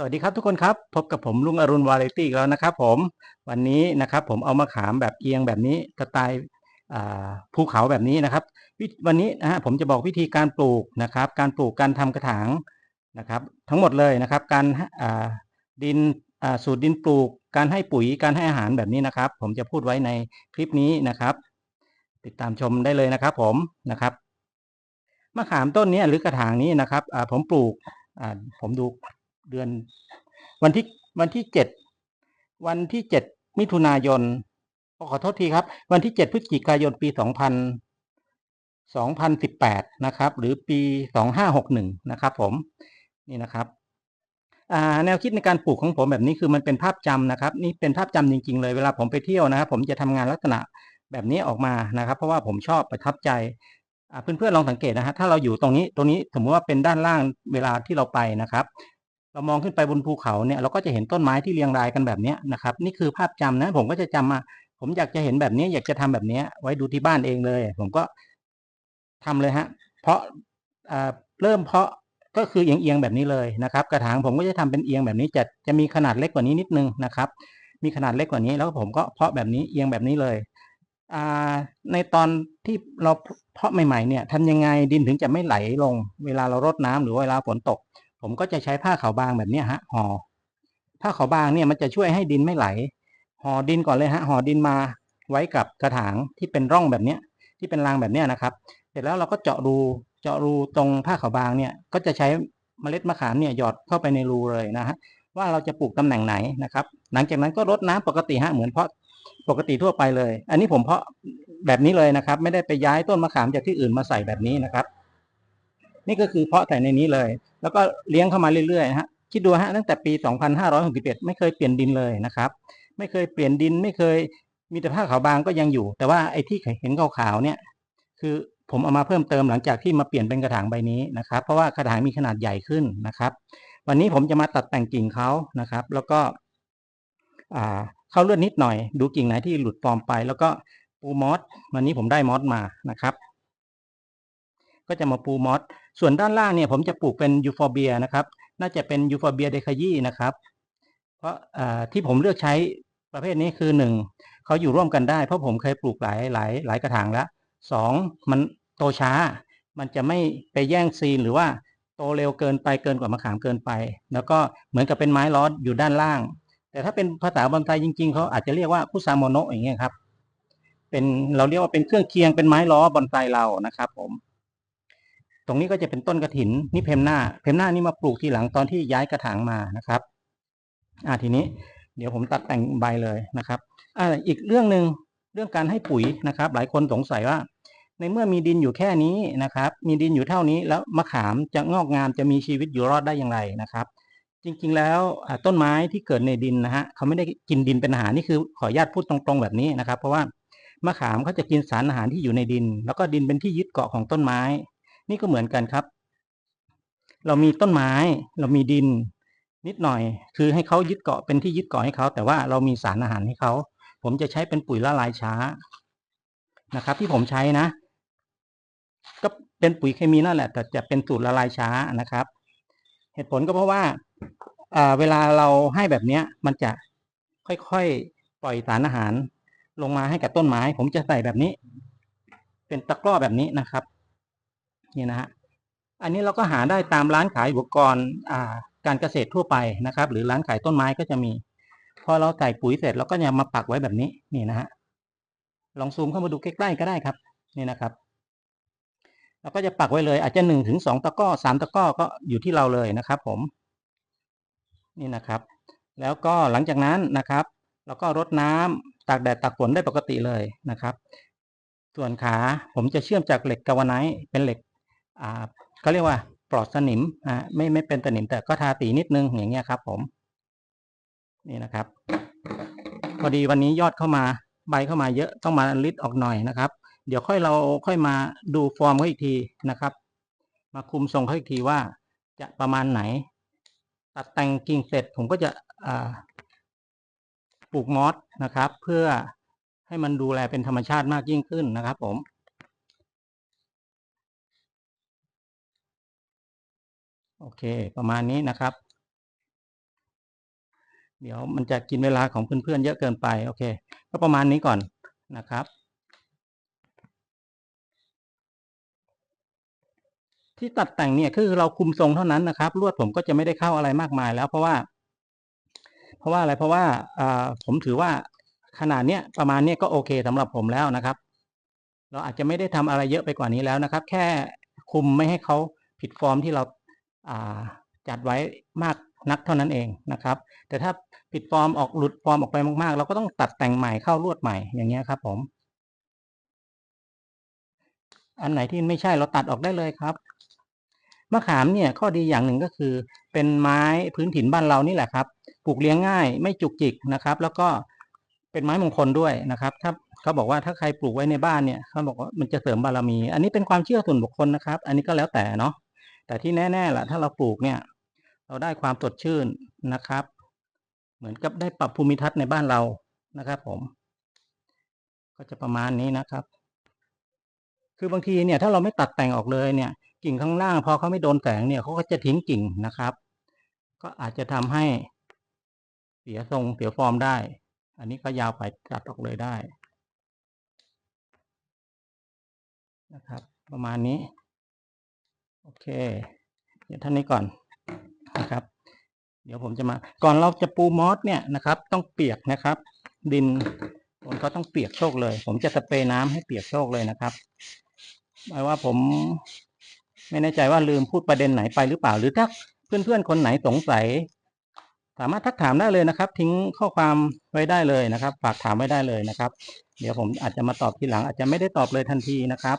สวัสดีครับทุกคนครับ พบกับผมลุงอรุณวาไรตี้อีกแล้วนะครับผมวันนี้นะครับผมเอามะขามแบบเอียงแบบนี้สไตล์อ่าภูเขาแบบนี้นะครับ วันนี้นะฮะผมจะบอกวิธีการปลูกนะครับ การปลูกการทำกระถางนะครับ ทั้งหมดเลยนะครับ การดินสูตรดินปลูก การให้ปุ๋ยการให้อาหารแบบนี้นะครับ ผมจะพูดไว้ในคลิปนี้นะครับ ติดตามชมได้เลยนะครับ ผมนะครับมะขามต้นนี้หรือกระถางนี้นะครับผมปลูกผมดู เดือน วันที่วันที่เจ็ดวันที่เจ็ดมิถุนายนขอโทษทีครับ วันที่เจ็ดพฤศจิกายนปีสองพันสองพันสิบแปดนะครับ หรือปีสองห้าหกหนึ่งนะครับ ผมนี่นะครับแนวคิดในการปลูกของผมแบบนี้คือมันเป็นภาพจำนะครับ นี่เป็นภาพจำจริง ๆ เลยเวลาผมไปเที่ยวนะครับ ผมจะทำงานลักษณะแบบนี้ออกมานะครับ เพราะว่าผมชอบประทับใจเพื่อนๆลองสังเกตนะฮะถ้าเราอยู่ตรงนี้ตรงนี้สมมติว่าเป็นด้านล่างเวลาที่เราไปนะครับ เรามองขึ้นไปบนภูเขาเนี่ยเราก็จะเห็นต้นไม้ที่เรียงรายกันแบบนี้นะครับ นี่คือภาพจำนะ ผมก็จะจำมาผมอยากจะเห็นแบบนี้ อยากจะทำแบบนี้ไว้ดูที่บ้านเองเลย ผมก็ทำเลยฮะ เพราะเริ่มเพาะก็คือเอียงๆแบบนี้เลยนะครับ กระถางผมก็จะทำเป็นเอียงแบบนี้จะจะมีขนาดเล็กกว่านี้นิดนึงนะครับ มีขนาดเล็กกว่านี้แล้วผมก็เพาะแบบนี้เอียงแบบนี้เลยในตอนที่เราเพาะใหม่ๆเนี่ยทำยังไงดินถึงจะไม่ไหลลง เวลาเรารดน้ำหรือเวลาฝนตก ผมก็จะใช้ผ้าขาวบางแบบนี้ฮะห่อผ้าขาวบางเนี่ยมันจะช่วยให้ดินไม่ไหลห่อดินก่อนเลยฮะห่อดินมาไว้กับกระถางที่เป็นร่องแบบเนี้ยที่เป็นรางแบบเนี้ยนะครับ เสร็จแล้วเราก็เจาะรูเจาะรูตรงผ้าขาวบางเนี่ยก็จะใช้เมล็ดมะขามเนี่ยหยอดเข้าไปในรูเลยนะฮะว่าเราจะปลูกตำแหน่งไหนนะครับ หลังจากนั้นก็รดน้ำปกติฮะเหมือนเพาะปกติทั่วไปเลย อันนี้ผมเพาะแบบนี้เลยนะครับ ไม่ได้ไปย้ายต้นมะขามจากที่อื่นมาใส่แบบนี้นะครับ นี่ก็คือเพาะใส่ในนี้เลย แล้วก็เลี้ยงเข้ามาเรื่อยๆนะฮะคิดดูฮะตั้งแต่ปี 2561 ไม่เคยเปลี่ยนดินเลยนะครับ ไม่เคยเปลี่ยนดินไม่เคยมีแต่ผ้าขาวบางก็ยังอยู่ แต่ว่าไอ้ที่เห็นขาวๆเนี่ยคือผมเอามาเพิ่มเติมหลังจากที่มาเปลี่ยนเป็นกระถางใบนี้นะครับ เพราะว่ากระถางมีขนาดใหญ่ขึ้นนะครับ วันนี้ผมจะมาตัดแต่งกิ่งเขานะครับ แล้วก็เข้าเลือดนิดหน่อย ดูกิ่งไหนที่หลุดฟอมไป แล้วก็ปูมอสวันนี้ผมได้มอสมานะครับ ก็จะมาปูมอส ส่วนด้านล่างเนี่ยผมจะปลูกเป็นยูฟอร์เบียนะครับ น่าจะเป็นยูฟอร์เบียเดคายีนะครับ เพราะที่ผมเลือกใช้ประเภทนี้คือหนึ่งเขาอยู่ร่วมกันได้เพราะผมเคยปลูกหลายหลายหลายกระถางแล้วสองมันโตช้า มันจะไม่ไปแย่งซีนหรือว่าโตเร็วเกินไปเกินกว่ามะขามเกินไป แล้วก็เหมือนกับเป็นไม้ล้ออยู่ด้านล่าง แต่ถ้าเป็นภาษาบอนไซจริง ๆเขาอาจจะเรียกว่าคุซามโนอย่างเงี้ยครับเป็นเราเรียกว่าเป็นเครื่องเคียงเป็นไม้ล้อบอนไซเรานะครับ ผม ตรงนี้ก็จะเป็นต้นกระถินนี่เพมหน้า เพมหน้านี่มาปลูกทีหลังตอนที่ย้ายกระถางมานะครับอ่าทีนี้เดี๋ยวผมตัดแต่งใบเลยนะครับอ่าอีกเรื่องหนึ่งเรื่องการให้ปุ๋ยนะครับ หลายคนสงสัยว่า ในเมื่อมีดินอยู่แค่นี้นะครับ มีดินอยู่เท่านี้แล้วมะขามจะงอกงามจะมีชีวิตอยู่รอดได้อย่างไรนะครับ จริงๆแล้วต้นไม้ที่เกิดในดินนะฮะเขาไม่ได้กินดินเป็นอาหารนี่คือขออนุญาตพูดตรงๆแบบนี้นะครับ เพราะว่ามะขามเขาจะกินสารอาหารที่อยู่ในดิน แล้วก็ดินเป็นที่ยึดเกาะของต้นไม้ นี่ก็เหมือนกันครับ เรามีต้นไม้ เรามีดิน นิดหน่อย คือให้เขายึดเกาะเป็นที่ยึดเกาะให้เขา แต่ว่าเรามีสารอาหารให้เขาผมจะใช้เป็นปุ๋ยละลายช้านะครับ ที่ผมใช้นะ ก็เป็นปุ๋ยเคมีนั่นแหละ แต่จะเป็นสูตรละลายช้านะครับ เหตุผลก็เพราะว่าเวลาเราให้แบบนี้มันจะค่อยๆปล่อยสารอาหารลงมาให้กับต้นไม้ ผมจะใส่แบบนี้ เป็นตะกร้อแบบนี้นะครับ นี่นะฮะอันนี้เราก็หาได้ตามร้านขายอุปกรณ์การเกษตรทั่วไปนะครับ หรือร้านขายต้นไม้ก็จะมี พอเราใส่ปุ๋ยเสร็จเราก็จะมาปักไว้แบบนี้นี่นะฮะลองซูมเข้ามาดูใกล้ๆก็ได้ครับ นี่นะครับเราก็จะปักไว้เลยอาจจะหนึ่งถึงสองตะก้อสามตะก้อก็อยู่ที่เราเลยนะครับผม นี่นะครับ แล้วก็หลังจากนั้นนะครับเราก็รดน้ำตากแดดตากฝนได้ปกติเลยนะครับ ส่วนขาผมจะเชื่อมจากเหล็กกาวไนท์เป็นเหล็ก เขาเรียกว่าปลอดสนิมอ่าไม่ไม่เป็นสนิมแต่ก็ทาสีนิดนึงอย่างเงี้ยครับ ผม นี่นะครับ พอดีวันนี้ยอดเข้ามาใบเข้ามาเยอะต้องมาลิดออกหน่อยนะครับ เดี๋ยวค่อยเราค่อยมาดูฟอร์มเขาอีกทีนะครับ มาคุมทรงเขาอีกทีว่า จะประมาณไหน ตัดแต่งกิ่งเสร็จผมก็จะปลูกมอสนะครับ เพื่อให้มันดูแลเป็นธรรมชาติมากยิ่งขึ้นนะครับ ผม โอเค ประมาณนี้นะครับ เดี๋ยวมันจะกินเวลาของเพื่อนๆเยอะเกินไป โอเค ก็ประมาณนี้ก่อนนะครับ ที่ตัดแต่งเนี่ยคือเราคุมทรงเท่านั้นนะครับ ลวดผมก็จะไม่ได้เข้าอะไรมากมายแล้วเพราะว่า เพราะว่าอะไรเพราะว่าผมถือว่าขนาดเนี้ยประมาณเนี้ยก็โอเคสำหรับผมแล้วนะครับ เราอาจจะไม่ได้ทำอะไรเยอะไปกว่านี้แล้วนะครับ แค่คุมไม่ให้เขาผิดฟอร์มที่เรา จัดไว้มากนักเท่านั้นเองนะครับ แต่ถ้าผิดฟอร์มออกหลุดฟอร์มออกไปมากๆ เราก็ต้องตัดแต่งใหม่เข้าลวดใหม่อย่างเงี้ยครับผม อันไหนที่ไม่ใช่เราตัดออกได้เลยครับมะขามเนี่ยข้อดีอย่างหนึ่งก็คือ เป็นไม้พื้นถิ่นบ้านเรานี่แหละครับปลูกเลี้ยงง่ายไม่จุกจิกนะครับ แล้วก็เป็นไม้มงคลด้วยนะครับ ถ้าเขาบอกว่าถ้าใครปลูกไว้ในบ้านเนี่ยเขาบอกว่ามันจะเสริมบารมี อันนี้เป็นความเชื่อส่วนบุคคลนะครับ อันนี้ก็แล้วแต่เนาะ แต่ที่แน่ๆล่ะถ้าเราปลูกเนี่ย เราได้ความสดชื่นนะครับ เหมือนกับได้ปรับภูมิทัศน์ในบ้านเรานะครับผม ก็จะประมาณนี้นะครับ คือบางทีเนี่ย ถ้าเราไม่ตัดแต่งออกเลยเนี่ย กิ่งข้างล่างพอเขาไม่โดนแสงเนี่ยเขาก็จะทิ้งกิ่งนะครับ ก็อาจจะทำให้เสียทรงเสียฟอร์มได้ อันนี้ก็ยาวไปตัดออกเลยได้นะครับ ประมาณนี้ เค เดี๋ยวท่านนี้ก่อนนะครับ เดี๋ยวผมจะมา ก่อนเราจะปูมอสเนี่ยนะครับ ต้องเปียกนะครับ ดินผมก็ต้องเปียกโชคเลย ผมจะสเปรย์น้ำให้เปียกโชคเลยนะครับหมายว่าผมไม่แน่ใจว่าลืมพูดประเด็นไหนไปหรือเปล่า หรือถ้าเพื่อนๆคนไหนสงสัย สามารถทักถามได้เลยนะครับ ทิ้งข้อความไว้ได้เลยนะครับ ฝากถามไว้ได้เลยนะครับ เดี๋ยวผมอาจจะมาตอบทีหลัง อาจจะไม่ได้ตอบเลยทันทีนะครับ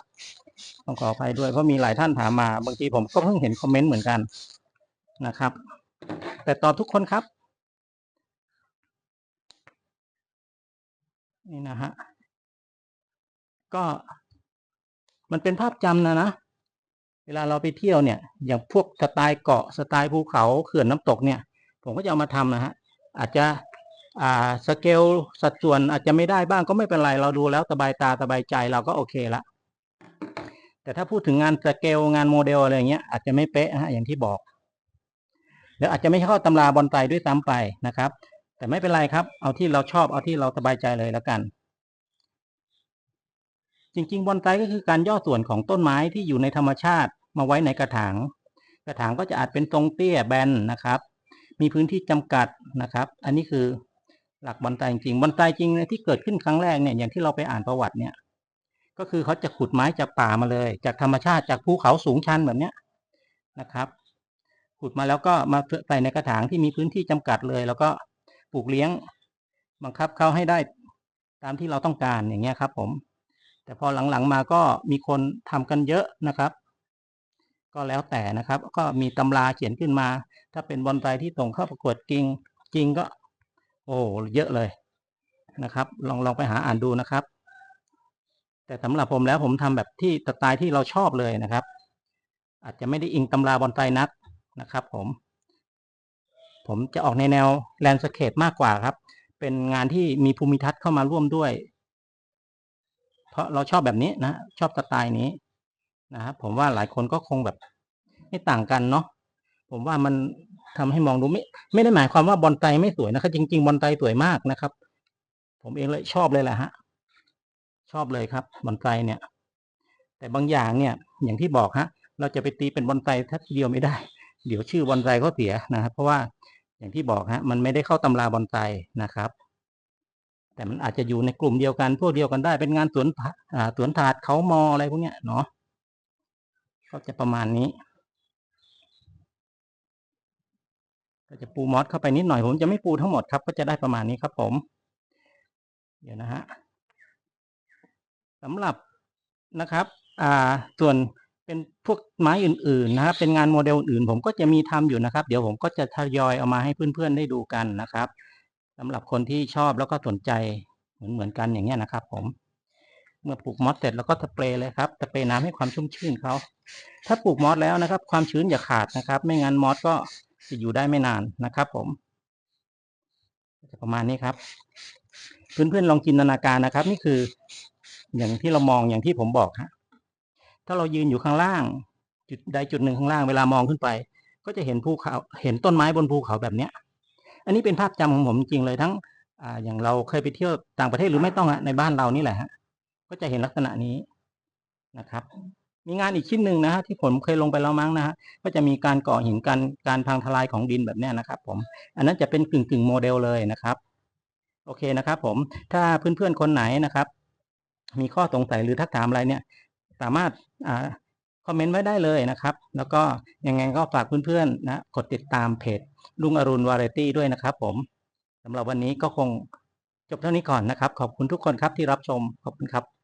ต้องขออภัยด้วยเพราะมีหลายท่านถามมา บางทีผมก็เพิ่งเห็นคอมเมนต์เหมือนกันนะครับ แต่ตอบทุกคนครับ นี่นะฮะก็มันเป็นภาพจำนะนะเวลาเราไปเที่ยวเนี่ยอย่างพวกสไตล์เกาะสไตล์ภูเขาเขื่อนน้ำตกเนี่ย ผมก็จะเอามาทำนะฮะอาจจะอ่าสเกลสัดส่วนอาจจะไม่ได้บ้างก็ไม่เป็นไรเราดูแล้วสบายตาสบายใจเราก็โอเคละ แต่ถ้าพูดถึงงานสเกลงานโมเดลอะไรเงี้ยอาจจะไม่เป๊ะฮะอย่างที่บอกแล้วอาจจะไม่เข้าตำราบอลไตด้วยซ้ำไปนะครับ แต่ไม่เป็นไรครับ เอาที่เราชอบเอาที่เราสบายใจเลยแล้วกัน จริง ๆ บอนไซก็คือการย่อส่วนของต้นไม้ที่อยู่ในธรรมชาติมาไว้ในกระถาง กระถางก็จะอาจเป็นทรงเตี้ยแบนนะครับ มีพื้นที่จำกัดนะครับ อันนี้คือหลักบอนไซจริงบอนไซจริงที่เกิดขึ้นครั้งแรกเนี่ยอย่างที่เราไปอ่านประวัติเนี่ย ก็คือเขาจะขุดไม้จากป่ามาเลย จากธรรมชาติจากภูเขาสูงชันแบบเนี้ยนะครับ ขุดมาแล้วก็มาใส่ในกระถางที่มีพื้นที่จำกัดเลย แล้วก็ปลูกเลี้ยงบังคับเขาให้ได้ตามที่เราต้องการอย่างเงี้ยครับ ผม แต่พอหลังๆมาก็มีคนทำกันเยอะนะครับ ก็แล้วแต่นะครับ ก็มีตำราเขียนขึ้นมา ถ้าเป็นบอนไซที่ส่งเข้าประกวดจริงจริงก็ โอ้เยอะเลยนะครับ ลองลองไปหาอ่านดูนะครับ แต่สำหรับผมแล้วผมทำแบบที่สไตล์ที่เราชอบเลยนะครับ อาจจะไม่ได้อิงตำราบอนไซนักนะครับ ผม ผมจะออกในแนวแลนด์สเคปมากกว่าครับ เป็นงานที่มีภูมิทัศน์เข้ามาร่วมด้วย เพราะเราชอบแบบนี้นะ ชอบสไตล์นี้นะครับผมว่าหลายคนก็คงแบบไม่ต่างกันเนาะผมว่ามันทำให้มองดูไม่ ไม่ได้หมายความว่าบอลไตไม่สวยนะครับ จริง ๆ บอลไตสวยมากนะครับ ผมเองเลยชอบเลยแหละฮะ ชอบเลยครับบอลไตเนี่ย แต่บางอย่างเนี่ย อย่างที่บอกฮะ เราจะไปตีเป็นบอลไตทัทีเดียวไม่ได้ เดี๋ยวชื่อบอลไซเขาเสียนะครับ เพราะว่าอย่างที่บอกฮะ มันไม่ได้เข้าตำราบอลไซนะครับ แต่มันอาจจะอยู่ในกลุ่มเดียวกันพวกเดียวกันได้เป็นงานสวนอ่าสวนถาดเขามออะไรพวกเนี้ยเนาะก็จะประมาณนี้ก็จะปูมอสเข้าไปนิดหน่อยผมจะไม่ปูทั้งหมดครับ ก็จะได้ประมาณนี้ครับผม เดี๋ยวนะฮะ สำหรับนะครับอ่าส่วนเป็นพวกไม้อื่นๆนะครับเป็นงานโมเดลอื่นผมก็จะมีทำอยู่นะครับ เดี๋ยวผมก็จะทยอยเอามาให้เพื่อนๆได้ดูกันนะครับสำหรับคนที่ชอบแล้วก็สนใจเหมือนเหมือนกันอย่างเงี้ยนะครับ ผม เมื่อปลูกมอสเสร็จแล้วก็สเปรย์เลยครับสเปรย์น้ำให้ความชุ่มชื่นเขาถ้าปลูกมอสแล้วนะครับ ความชื้นอย่าขาดนะครับ ไม่งั้นมอสก็จะอยู่ได้ไม่นานนะครับ ผมประมาณนี้ครับ เพื่อนๆลองจินตนาการนะครับ นี่คือ อย่างที่เรามองอย่างที่ผมบอกฮะถ้าเรายืนอยู่ข้างล่าง จุดใดจุดหนึ่งข้างล่างเวลามองขึ้นไป ก็จะเห็นภูเขาเห็นต้นไม้บนภูเขาแบบเนี้ย อันนี้เป็นภาพจำของผมจริงเลยทั้งอ่าอย่างเราเคยไปเที่ยวต่างประเทศหรือไม่ต้องอะในบ้านเรานี่แหละฮะก็จะเห็นลักษณะนี้นะครับ มีงานอีกชิ้นหนึ่งนะฮะที่ผมเคยลงไปแล้วมั้งนะฮะก็จะมีการก่อหินการการพังทลายของดินแบบเนี้ยนะครับ ผม อันนั้นจะเป็นกึ่งกึ่งโมเดลเลยนะครับ โอเคนะครับ ผมถ้าเพื่อนๆคนไหนนะครับ มีข้อสงสัยหรือทักถามอะไรเนี่ย สามารถอคอมเมนต์ไว้ได้เลยนะครับ แล้วก็ยังไงก็ฝากเพื่อนๆนะกดติดตามเพจลุงอรุณวาไรตี้ด้วยนะครับ ผมสำหรับวันนี้ก็คงจบเท่านี้ก่อนนะครับ ขอบคุณทุกคนครับที่รับชมขอบคุณครับ